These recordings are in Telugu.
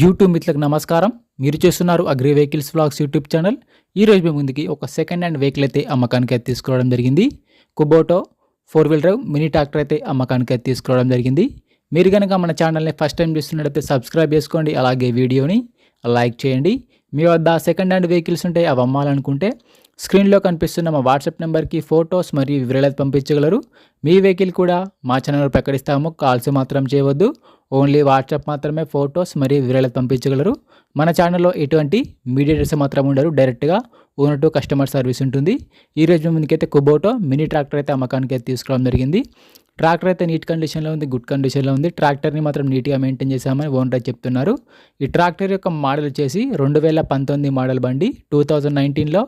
యూట్యూబ్ మిత్రులకు నమస్కారం. మీరు చేస్తున్నారు agri vehicles vlogs YouTube channel. ఈరోజు మీ ముందుకి ఒక సెకండ్ హ్యాండ్ వెహికల్ అయితే అమ్మకానికి అయితే తీసుకురావడం జరిగింది. Kubota four wheel drive mini tractor అయితే అమ్మకానికి అయితే తీసుకురావడం జరిగింది. మీరు కనుక మన ఛానల్ని ఫస్ట్ టైం చూస్తున్నట్టయితే సబ్స్క్రైబ్ చేసుకోండి. అలాగే వీడియోని లైక్ చేయండి. మీ వద్ద సెకండ్ హ్యాండ్ వెహికల్స్ ఉంటే అవి అమ్మాలనుకుంటే స్క్రీన్లో కనిపిస్తున్న మా వాట్సాప్ నెంబర్కి ఫొటోస్ మరియు వివరాలు పంపించగలరు. మీ వెహికల్ కూడా మా ఛానల్ ప్రకటిస్తాము. కాల్స్ మాత్రం చేయవద్దు. ఓన్లీ వాట్సాప్ మాత్రమే ఫొటోస్ మరియు వివరాలు పంపించగలరు. మన ఛానల్లో ఎటువంటి మీడియేటర్స్ మాత్రం ఉండరు. డైరెక్ట్గా ఓనర్ టు కస్టమర్ సర్వీస్ ఉంటుంది. ఈరోజు ముందుకైతే కుబోటో మినీ ట్రాక్టర్ అయితే అమ్మకానికి అయితే తీసుకోవడం జరిగింది. ట్రాక్టర్ అయితే నీట్ కండిషన్లో ఉంది గుడ్ కండిషన్లో ఉంది. ట్రాక్టర్ని మాత్రం నీట్గా మెయింటైన్ చేశామని ఓనర్ చెప్తున్నారు. ఈ ట్రాక్టర్ యొక్క మోడల్ వచ్చేసి రెండు వేల పంతొమ్మిది మోడల్ బండి టూ థౌజండ్ నైన్టీన్లో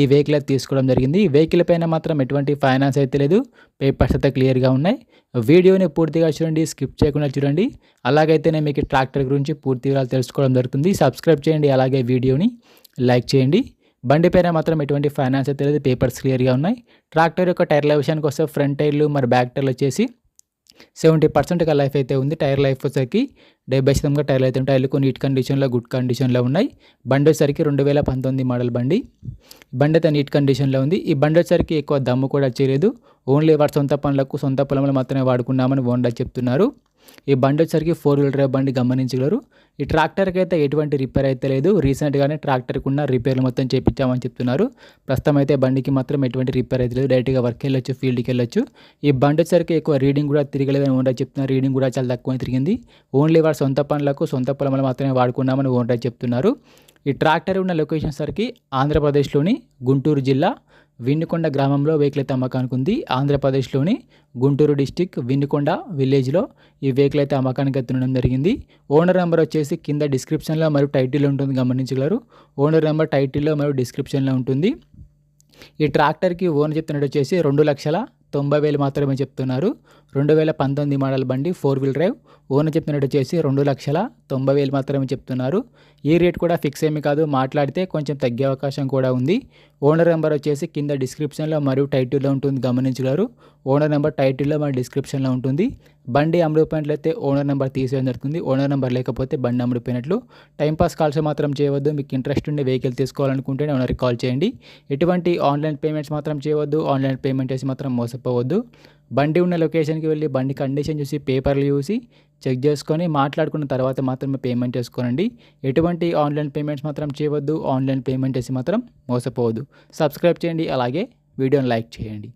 ఈ వెహికల్ అయితే తీసుకోవడం జరిగింది. ఈ వెహికల్ పైన మాత్రం ఎటువంటి ఫైనాన్స్ అయితే లేదు. పేపర్స్ అయితే క్లియర్గా ఉన్నాయి. వీడియోని పూర్తిగా చూడండి స్కిప్ చేయకుండా చూడండి. అలాగైతేనే మీకు ట్రాక్టర్ గురించి పూర్తి వివరాలు తెలుసుకోవడం జరుగుతుంది. సబ్స్క్రైబ్ చేయండి అలాగే వీడియోని లైక్ చేయండి. బండి పైన మాత్రం ఎటువంటి ఫైనాన్స్ అయితే లేదు. పేపర్స్ క్లియర్గా ఉన్నాయి. ట్రాక్టర్ యొక్క టైర్ల విషయానికి వస్తే ఫ్రంట్ టైర్లు మరి బ్యాక్ టైర్లు వచ్చేసి సెవెంటీ పర్సెంట్గా లైఫ్ అయితే ఉంది. టైర్ లైఫ్ వచ్చేసరికి డెబ్బై శాతంగా టైర్లు అయితే ఉంటాయి. టైర్లు నీట్ కండిషన్లో గుడ్ కండిషన్లో ఉన్నాయి. బండి వచ్చేసరికి రెండు వేల పంతొమ్మిది మోడల్ బండి. బండి అయితే నీట్ కండిషన్లో ఉంది. ఈ బండి వచ్చేసరికి ఎక్కువ దమ్ము కూడా చేయలేదు. ఓన్లీ వారి సొంత పనులకు సొంత పొలంలో మాత్రమే వాడుకున్నామని ఓన్లా చెప్తున్నారు. ఈ బండి వచ్చేసరికి ఫోర్ వీలర్ డ్రైవ్ బండి గమనించగలరు. ఈ ట్రాక్టర్కి అయితే ఎటువంటి రిపేర్ అయితే లేదు. రీసెంట్గానే ట్రాక్టర్కి ఉన్న రిపేర్లు మొత్తం చేపించామని చెప్తున్నారు. ప్రస్తుతం అయితే బండికి మాత్రం ఎటువంటి రిపేర్ అయితే లేదు. డైరెక్ట్గా వర్క్ వెళ్ళొచ్చు ఫీల్డ్కి వెళ్ళొచ్చు. ఈ బండి వచ్చేసరికి ఎక్కువ రీడింగ్ కూడా తిరగలేదని ఓనర్ చెప్తున్నారు. రీడింగ్ కూడా చాలా తక్కువ తిరిగింది. ఓన్లీ వాళ్ళ సొంత పనులకు సొంత పొలంలో మాత్రమే వాడుకున్నామని ఓనర్ చెప్తున్నారు. ఈ ట్రాక్టర్ ఉన్న లొకేషన్ సరికి ఆంధ్రప్రదేశ్లోని గుంటూరు జిల్లా. విన్నుకొండ గ్రామంలో వెహికల్ అయితే అమ్మకానికి ఉంది ఆంధ్రప్రదేశ్లోని గుంటూరు డిస్టిక్ విన్నుకొండ విలేజ్లో ఈ వెహికల్ అయితే అమ్మకానికి ఎత్తుండడం జరిగింది. ఓనర్ నెంబర్ వచ్చేసి కింద డిస్క్రిప్షన్లో మరియు టైటిల్లో ఉంటుంది గమనించగలరు. ఓనర్ నెంబర్ టైటిల్లో మరియు డిస్క్రిప్షన్లో ఉంటుంది. ఈ ట్రాక్టర్కి ఓనర్ చెప్తున్నట్టు వచ్చేసి రెండు లక్షల తొంభై వేలు మాత్రమే చెప్తున్నారు. రెండు వేల పంతొమ్మిది మోడల్ బండి ఫోర్ వీల్ డ్రైవ్ ఓనర్ చెప్పినట్టు వచ్చేసి రెండు లక్షల తొంభై వేలు మాత్రమే చెప్తున్నారు. ఈ రేట్ కూడా ఫిక్స్ ఏమి కాదు మాట్లాడితే కొంచెం తగ్గే అవకాశం కూడా ఉంది. ఓనర్ నెంబర్ వచ్చేసి కింద డిస్క్రిప్షన్లో మరియు టైటిల్లో ఉంటుంది గమనించగలరు. ఓనర్ నెంబర్ టైటిల్లో మరియు డిస్క్రిప్షన్లో ఉంటుంది. బండి అమ్ముడిపోయినట్లయితే ఓనర్ నెంబర్ తీసేయడం జరుగుతుంది. ఓనర్ నెంబర్ లేకపోతే బండి అమ్ముడుపోయినట్లు టైంపాస్ కాల్స్ మాత్రం చేయవద్దు. మీకు ఇంట్రెస్ట్ ఉండే వెహికల్ తీసుకోవాలనుకుంటే ఓనర్కి కాల్ చేయండి. ఎటువంటి ఆన్లైన్ పేమెంట్స్ మాత్రం చేయవద్దు. ఆన్లైన్ పేమెంట్ చేసి మాత్రం మోసపోవద్దు. బండి ఉన్న లొకేషన్కి వెళ్ళి బండి కండిషన్ చూసి పేపర్లు చూసి చెక్ చేసుకొని మాట్లాడుకున్న తర్వాత మాత్రమే పేమెంట్ చేసుకోనండి. ఎటువంటి ఆన్లైన్ పేమెంట్స్ మాత్రం చేయవద్దు. ఆన్లైన్ పేమెంట్ చేసి మాత్రం మోసపోవద్దు. సబ్స్క్రైబ్ చేయండి. అలాగే వీడియోని లైక్ చేయండి.